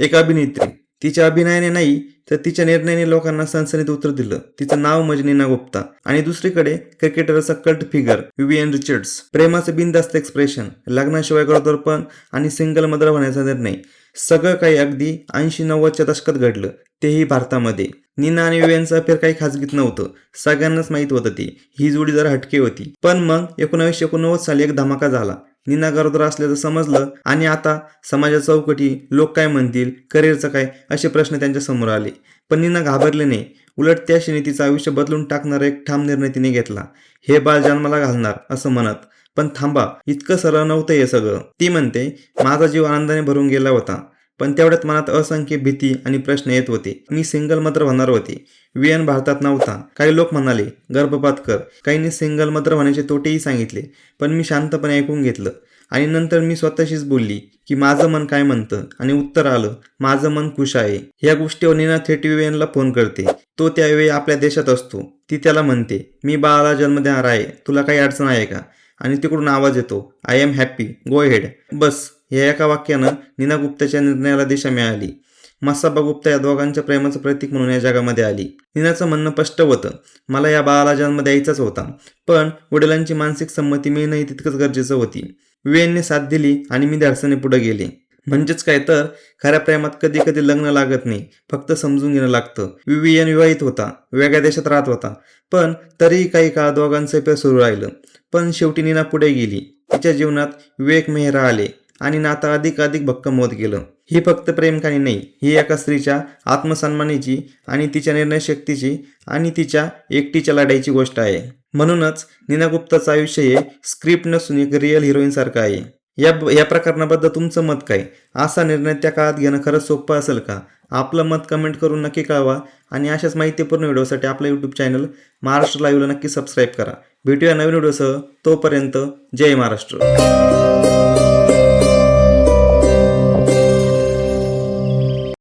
एक अभिनेत्री. तिच्या अभिनयाने नाही तर तिच्या निर्णयाने लोकांना सनसनीत उत्तर दिलं. तिचं नाव मजनीना गुप्ता. आणि दुसरीकडे क्रिकेटरचा कल्ट फिगर विवियन रिचर्ड्स. प्रेमाचं बिनधास्त एक्सप्रेशन लग्नाशिवाय गरोदरपण आणि सिंगल मदर होण्याचा निर्णय. सगळं काही अगदी ऐंशी नव्वदच्या दशकात घडलं. तेही भारतामध्ये. नीना आणि विवियनचं अफेअर काही खाजगीत नव्हतं. सगळ्यांनाच माहीत होतं ती. ही जोडी जरा हटके होती. पण मग एकोणावीसशे एकोणनव्वद साली एक धमाका झाला. निना गरोदर असल्याचं समजलं आणि आता समाजात चौकटी लोक काय म्हणतील करिअरचं काय असे प्रश्न त्यांच्यासमोर आले. पण निना घाबरले नाही. उलट त्या क्षणी तिचं आयुष्य बदलून टाकणारा एक ठाम निर्णय तिने घेतला. हे बाळ जन्माला घालणार असं म्हणत. पण थांबा इतकं सरळ नव्हतं हे सगळं. ती म्हणते माझा जीव आनंदाने भरून गेला होता. पण तेवढ्यात मनात असंख्य भीती आणि प्रश्न येत होते. मी सिंगल मदर होणार होते. वियन भारतात नव्हता. काही लोक म्हणाले गर्भपात कर. काहींनी सिंगल मदर होण्याचे तोटेही सांगितले पण मी शांतपणे ऐकून घेतलं. आणि नंतर मी स्वतःशीच बोलली की माझं मन काय म्हणतं? आणि उत्तर आलं माझं मन खुश आहे. या गोष्टीवर निना थेट विवेनला फोन करते. तो त्यावेळी आपल्या देशात असतो. ती त्याला म्हणते मी बाळाला जन्म देणार आहे. तुला काही अडचण आहे का? आणि तिकडून आवाज येतो I am happy go head बस. या एका वाक्यानं नीना गुप्ताच्या निर्णयाला दिशा मिळाली. मासाबा गुप्ता या दोघांच्या प्रेमाचं प्रतीक म्हणून या जगामध्ये आली. नीनाचं म्हणणं स्पष्ट होतं मला या बाळाला जन्म द्यायचाच होता. पण वडिलांची मानसिक संमती मिळणंही तितकंच गरजेचं होती. विवेनने साथ दिली आणि मी धाडसाने पुढे गेले. म्हणजेच काय तर खऱ्या प्रेमात कधी कधी लग्न लागत नाही. फक्त समजून घेणं लागतं. विवियन विवाहित होता. वेगळ्या देशात राहत होता. पण तरीही काही काळ दोघांचं पेर सुरू राहिलं. पण शेवटी नीना पुढे गेली. तिच्या जीवनात विवेक मेहरा आले. आणि नातं अधिक अधिक भक्कम होत गेलं. ही फक्त प्रेमकाने नाही ही एका स्त्रीच्या आत्मसन्मानाची आणि तिच्या निर्णय शक्तीची आणि तिच्या एकटीच्या लढाईची गोष्ट आहे. म्हणूनच नीना गुप्ताचं आयुष्य हे स्क्रिप्ट नसून एक रिअल हिरोईनसारखं आहे. या या प्रकरणाबद्दल तुमचं मत काय? असा निर्णय त्या काळात घेणं खरंच सोपं असेल का? आपलं मत कमेंट करून नक्की कळवा आणि अशाच माहितीपूर्ण व्हिडिओसाठी आपलं यूट्यूब चॅनल महाराष्ट्र लाईव्हला नक्की सबस्क्राईब करा. भेटूया नवीन व्हिडिओसह तोपर्यंत जय महाराष्ट्र.